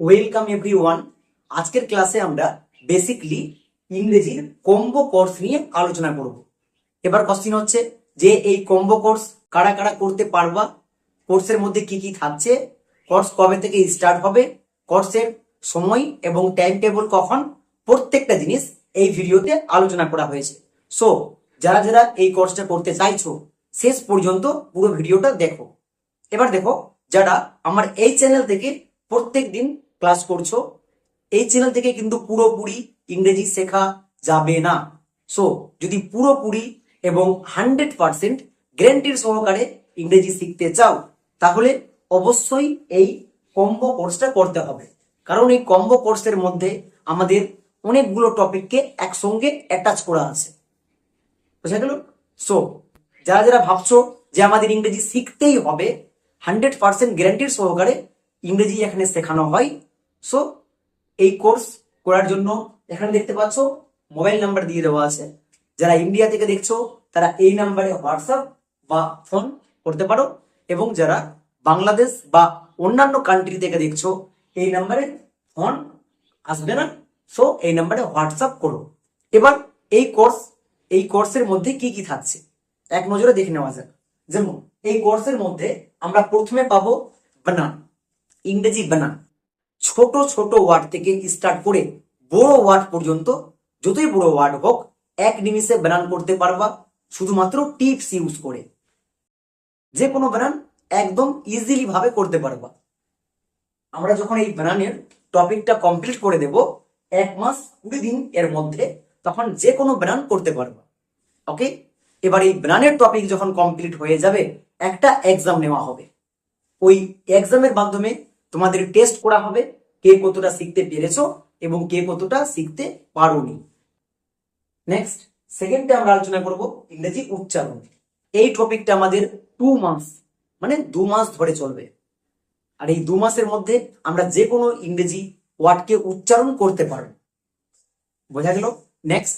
Welcome every one আজকের ক্লাসে আমরা বেসিকলি ইংরেজির কম্বো কোর্স নিয়ে আলোচনা করব। এবার কোশ্চিন হচ্ছে যে এই কম্বো কোর্স কারা কারা করতে পারবা? কোর্সের মধ্যে কি কি থাকছে? কোর্স কবে থেকে স্টার্ট হবে? কোর্সের সময় এবং টাইম টেবিল কখন? প্রত্যেকটা জিনিস এই ভিডিওতে আলোচনা করা হয়েছে। সো যারা যারা এই কোর্সটা করতে চাইছো, শেষ পর্যন্ত পুরো ভিডিওটা দেখো। এবার দেখো, যারা আমার এই চ্যানেল থেকে প্রত্যেক দিন ক্লাস করছ, এই চ্যানেল থেকে কিন্তু পুরোপুরি ইংরেজি শেখা যাবে না। সো যদি পুরোপুরি এবং হান্ড্রেড পার্সেন্ট গ্যারেন্টির সহকারে ইংরেজি শিখতে চাও, তাহলে অবশ্যই এই কম্বো কোর্সটা করতে হবে। কারণ এই কম্বো কোর্সের মধ্যে আমাদের অনেকগুলো টপিককে একসঙ্গে অ্যাটাচ করা আছে। বুঝা গেল? সো যারা যারা ভাবছ যে আমাদের ইংরেজি শিখতেই হবে হান্ড্রেড পার্সেন্ট গ্যারান্টির সহকারে ইংরেজি এখানে শেখানো হয়। সো এই কোর্স করার জন্য এখানে দেখতে পাচ্ছ মোবাইল নাম্বার দিয়ে দেওয়া আছে। যারা ইন্ডিয়া থেকে দেখছ, তারা এই নাম্বারে হোয়াটসঅ্যাপ বা ফোন করতে পারো এবং যারা বাংলাদেশ বা অন্যান্য কান্ট্রি থেকে দেখছ, এই নাম্বারে ফোন আসবে না। সো এই নাম্বারে হোয়াটসঅ্যাপ করো। এবার এই কোর্স এই কোর্সের মধ্যে কি কি থাকছে? এক নজরে দেখে নেওয়া যাক। যেমন, এই কোর্সের মধ্যে আমরা প্রথমে পাবো বানান ইংরেজি বানান ছোট ছোট ওয়ার্ড থেকে স্টার্ট করে বড় ওয়ার্ড পর্যন্ত যতই বড় ওয়ার্ড হোক, এক নিমিষে বানান করতে পারবা। শুধুমাত্র টিপস ইউজ করে। যে কোনো বানান একদম ইজিলি ভাবে করতে পারবা। আমরা যখন এই বানানের টপিকটা কমপ্লিট করে দেব, এক মাস কুড়ি দিন এর মধ্যে তখন যে কোনো বানান করতে পারবা। ওকে এবার এই বানানের টপিক যখন কমপ্লিট হয়ে যাবে, একটা এক্সাম নেওয়া হবে। ওই এক্সামের মাধ্যমে তোমাদের টেস্ট করা হবে। কে কতটা শিখতে পেরেছ এবং কে কতটা শিখতে পারোনি। নেক্সট সেকেন্ডে আমরা আলোচনা করব ইংরেজি উচ্চারণ। এই টপিকটা আমাদের টু মাস মানে দু মাস ধরে চলবে। আর এই দু মাসের মধ্যে আমরা যে কোনো ইংরেজি ওয়ার্ডকে উচ্চারণ করতে পারব বোঝা গেল? নেক্সট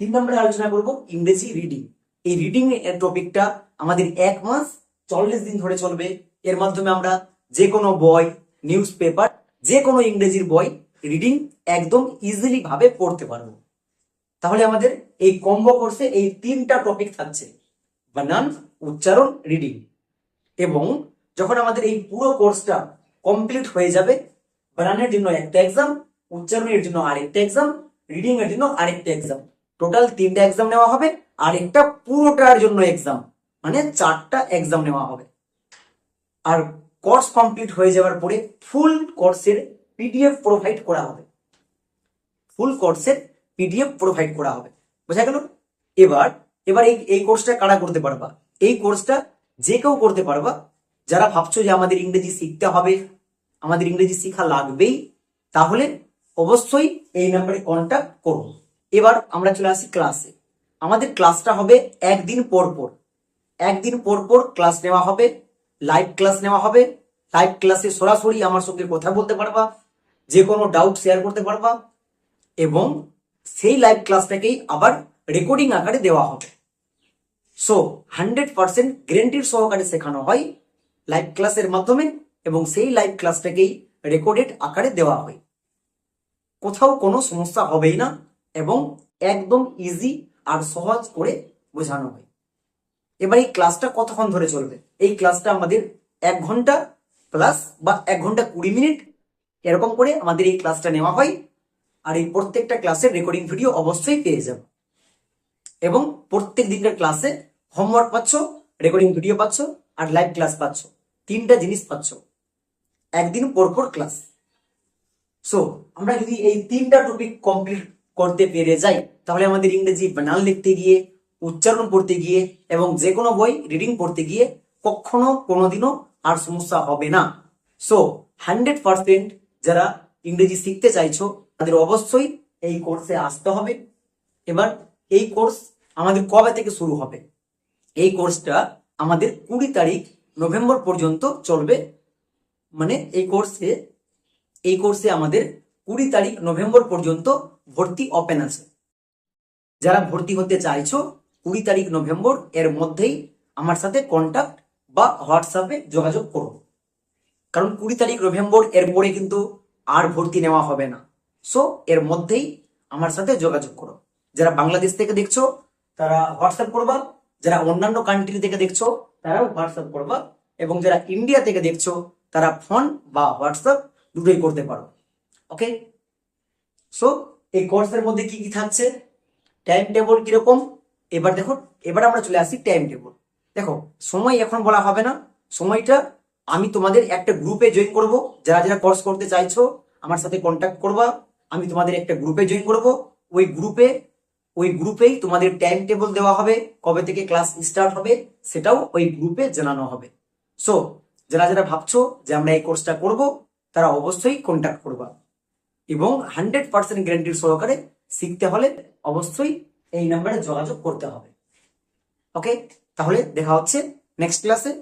তিন নম্বরে আলোচনা করব ইংরেজি রিডিং এই রিডিং এর টপিকটা আমাদের এক মাস চল্লিশ দিন ধরে চলবে। এর মাধ্যমে আমরা যে কোনো বই নিউজ পেপার যে কোনো ইংরেজির বই রিডিং একদম ইজিলি ভাবে পড়তে পারব। তাহলে আমাদের এই কম্বো কোর্সে এই তিনটা টপিক থাকছে বানান উচ্চারণ রিডিং এবং যখন আমাদের এই পুরো কোর্সটা কমপ্লিট হয়ে যাবে বানানের জন্য একটা এক্সাম উচ্চারণের জন্য আরেকটা এক্সাম রিডিং এর জন্য আরেকটা এক্সাম টোটাল তিনটা এক্সাম নেওয়া হবে আর একটা পুরোটার জন্য এক্সাম মানে চারটা এক্সাম নেওয়া হবে। আর কোর্স কমপ্লিট হয়ে যাওয়ার পরে ফুল কোর্সের পিডিএফ প্রোভাইড করা হবে। ফুল কোর্সের পিডিএফ প্রোভাইড করা হবে। বোঝা গেল? এবার এবার এই এই কোর্সটা কারা করতে পারবা? এই কোর্সটা যে কেউ করতে পারবা। যারা ভাবছ যে আমাদের ইংরেজি শিখতে হবে, আমাদের ইংরেজি শেখা লাগবেই, তাহলে অবশ্যই এই নাম্বারে কন্ট্যাক্ট করুন এবার আমরা চলে আসি ক্লাসে আমাদের ক্লাসটা হবে একদিন পর পর। একদিন পর পর ক্লাস নেওয়া হবে। লাইভ ক্লাস নেওয়া হবে। লাইভ ক্লাসে সরাসরি আমার সঙ্গে কথা বলতে পারবা, যে কোনো ডাউট শেয়ার করতে পারবা এবং সেই লাইভ ক্লাসটাকেই আবার রেকর্ডিং আকারে দেওয়া হবে। সো হান্ড্রেড পার্সেন্ট গ্যারেন্টির সহকারে শেখানো হয় লাইভ ক্লাসের মাধ্যমে এবং সেই লাইভ ক্লাসটাকেই রেকর্ডেড আকারে দেওয়া হয় কোথাও কোনো সমস্যা হবেই না এবং একদম ইজি আর সহজ করে বোঝানো হয়। এবার এই ক্লাসটা কতক্ষণ ধরে চলবে? এই ক্লাসটা আমাদের এক ঘণ্টা প্লাস বা এক ঘণ্টা কুড়ি মিনিট এরকম করে আমাদের এই ক্লাসটা নেওয়া হয়। আর এই প্রত্যেকটা ক্লাসের রেকর্ডিং ভিডিও অবশ্যই পেয়ে যাবে। এবং প্রত্যেক দিনকার ক্লাসে হোমওয়ার্ক পাচ্ছ রেকর্ডিং ভিডিও পাচ্ছ, আর লাইভ ক্লাস পাচ্ছ। তিনটা জিনিস পাচ্ছ। একদিন পর পর ক্লাস সো আমরা যদি এই তিনটা টপিক কমপ্লিট করতে পেরে যাই, তাহলে আমাদের ইংরেজি বানান লিখতে গিয়ে উচ্চারণ করতে গিয়ে এবং যে কোনো বই রিডিং করতে গিয়ে কখনো কোনোদিনও আর সমস্যা হবে না। সো হান্ড্রেড পার্সেন্ট যারা ইংরেজি শিখতে চাইছো, তাদের অবশ্যই এই কোর্সে আসতে হবে। এবার এই কোর্স আমাদের কবে থেকে শুরু হবে? এই কোর্সটা আমাদের কুড়ি তারিখ নভেম্বর পর্যন্ত চলবে। মানে এই কোর্সে এই কোর্সে আমাদের কুড়ি তারিখ নভেম্বর পর্যন্ত ভর্তি ওপেন আছে। যারা ভর্তি হতে চাইছো কুড়ি তারিখ নভেম্বর এর মধ্যেই আমার সাথে কন্টাক্ট বা হোয়াটসঅ্যাপে যোগাযোগ করো কারণ কুড়ি তারিখ নভেম্বর এর পরে কিন্তু আর ভর্তি নেওয়া হবে না। সো এর মধ্যেই আমার সাথে যোগাযোগ করো। যারা বাংলাদেশ থেকে দেখছ, তারা হোয়াটসঅ্যাপ করবা। যারা অন্যান্য কান্ট্রি থেকে দেখছ, তারাও হোয়াটসঅ্যাপ করবা। এবং যারা ইন্ডিয়া থেকে দেখছ, তারা ফোন বা হোয়াটসঅ্যাপ দুটোই করতে পারো। ওকে সো এই কোর্সের মধ্যে কি কি থাকছে? টাইম টেবল কীরকম? এবার দেখো, এবার আমরা চলে আসি টাইম টেবল দেখো, সময় এখন বলা হবে না। সময়টা আমি তোমাদের একটা গ্রুপে জয়েন করব। যারা যারা কোর্স করতে চাইছো, আমার সাথে কন্ট্যাক্ট করবা। আমি তোমাদের একটা গ্রুপে জয়েন করব। ওই গ্রুপে ওই গ্রুপেই তোমাদের টাইম টেবল দেওয়া হবে। কবে থেকে ক্লাস স্টার্ট হবে, সেটাও ওই গ্রুপে জানানো হবে। সো যারা যারা ভাবছ যে আমরা এই কোর্সটা করব, তারা অবশ্যই কন্ট্যাক্ট করবা। এবং হান্ড্রেড পার্সেন্ট গ্যারান্টির সহকারে শিখতে হলে অবশ্যই এই নাম্বারে যোগাযোগ করতে হবে। ওকে তাহলে দেখা হচ্ছে নেক্সট ক্লাসে